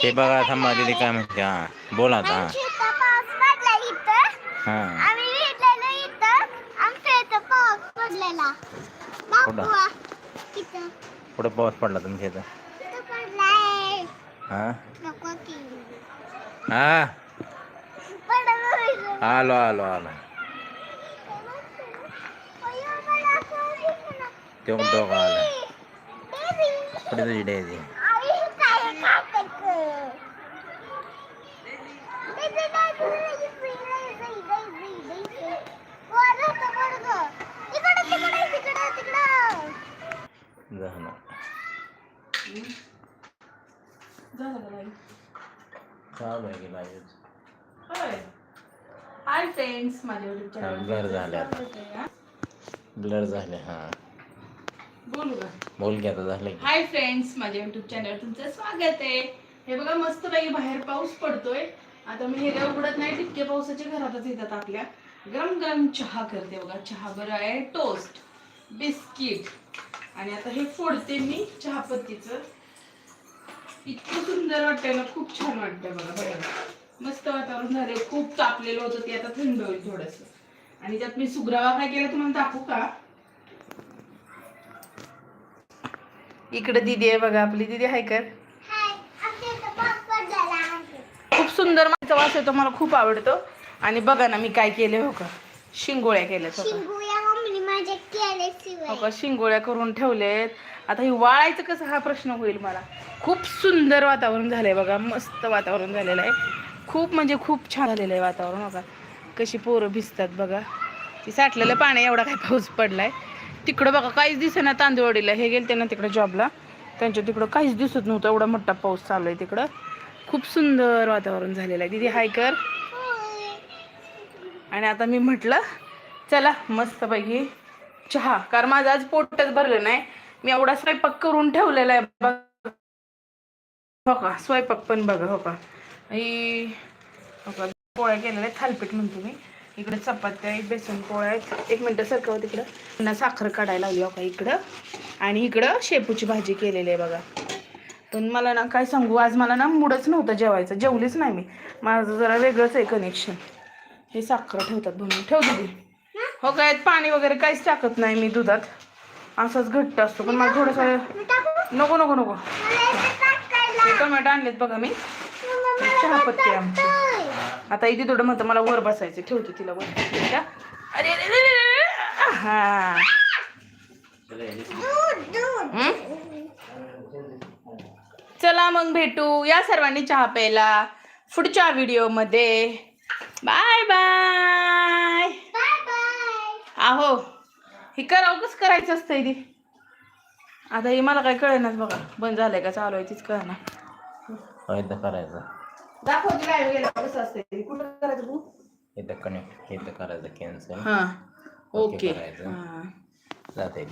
ते बघा थांबा दिदी काय म्हणते हा बोला आता हा. आमच्या इथं पाऊस पडला इथं हा आम्ही भेटलेलो इथं आमच्या इथं पाऊस पडलेला दाखवा इथं कुठं पाऊस पडला तुमच्या इथं इथं पडलाय हा नको की हा पडलं आलो आलो आलो ते दोघं आलं कुठे तुझी डेझी झालं चालू आहे की लाईव्ह हाय फ्रेंड्स माझ्या युट्यूब हा, blur झाले आता. ब्लर झाले हा. बोलू का? बोल की आता झालं की. हाय फ्रेंड्स माझ्या युट्यूब चॅनल तुमचं स्वागत आहे. हे बघा मस्त बाई बाहेर पाऊस पडतोय. आता मी हे काय उघडत नाही टिपके पावसाच्या घरातच येतात आपल्या. गरम गरम चहा करते बघा. चहा बरं आहे टोस्ट बिस्किट आणि आता हे फोडते मी चहापत्तीचं. इतकं सुंदर वाटतंय ना खूप छान वाटतंय बघा बघा. मस्त वातावरण झाले खूप तापलेलं होतं ते आता थंड होईल थोडस. आणि त्यात मी सुग्रावा काय केलं तुम्हाला दाखवू का? इकडे दीदी आहे बघा आपली दीदी हाय कर खूप वास येतो मला खूप आवडतो. आणि बघा ना मी काय केले हो का? शिंगोळ्या केल्या हो का? हो शिवाय. का? शिंगोळ्या करून ठेवलेत. आता हे वाळायचं कसं हा प्रश्न होईल मला. खूप सुंदर वातावरण झालंय बघा मस्त वातावरण झालेलं आहे. खूप म्हणजे खूप छान झालेलं आहे वातावरण बघा कशी पोरं भिजतात बघा. ती साठलेलं पाणी एवढा काय पाऊस पडलाय. तिकडं बघा काहीच दिसेना तांदूळवाडीला हे गेलते ना तिकडं जॉबला त्यांच्या तिकडं काहीच दिसत नव्हतं एवढा मोठा पाऊस चालू आहे तिकडं. खूप सुंदर वातावरण झालेलं आहे. दिदी हाय कर. आणि आता मी म्हटलं चला मस्तपैकी चहा. कारण माझं आज पोटच भरलं नाही. मी एवढा स्वयंपाक करून ठेवलेला आहे. बघ. हो का? स्वयंपाक पण बघा हो का? आणि हो का? पोळ्या केलेल्या आहेत. थालपीठ म्हणतो मी. इकडे चपात्या बेसन पोळ्या आहेत. एक मिनटं सरकव तिकडं. पुन्हा साखर काढायला लावली हो का? इकडं. आणि इकडं शेपूची भाजी केलेली आहे बघा. पण मला ना काय सांगू आज मला ना मूडच नव्हतं जेवायचं जेवलीच नाही मी. माझं जरा वेगळंच आहे कनेक्शन हे साखर ठेवतात बनवून ठेव दीदी हो काय पाणी वगैरे काहीच टाकत नाही मी दुधात. असाच घट्ट असतो पण मला थोडंसं नको नको नको. हे टोमॅटो आणलेत बघा मी. चहापत्ती आमची. आता इथे थोडं म्हणतं मला वर बसायचं ठेवते तिला वर. का? अरे हं? चला मग भेटू. या सर्वांनी चहा प्यायला. पुढच्या व्हिडिओमध्ये. बाय बाय आहो हे करावं कसं करायचं असतं इथे आता हे मला काय कळेनाच बघा. बंद झालंय का? चालू आहे तीच कळना. इथं करायचं. दाखव लाईव्ह गेलं कसं असतं. कुठं करायचं तू? इथं कनेक्ट इथं करायचं कॅन्सल हां. ओके ओके करायचं. हां. जाते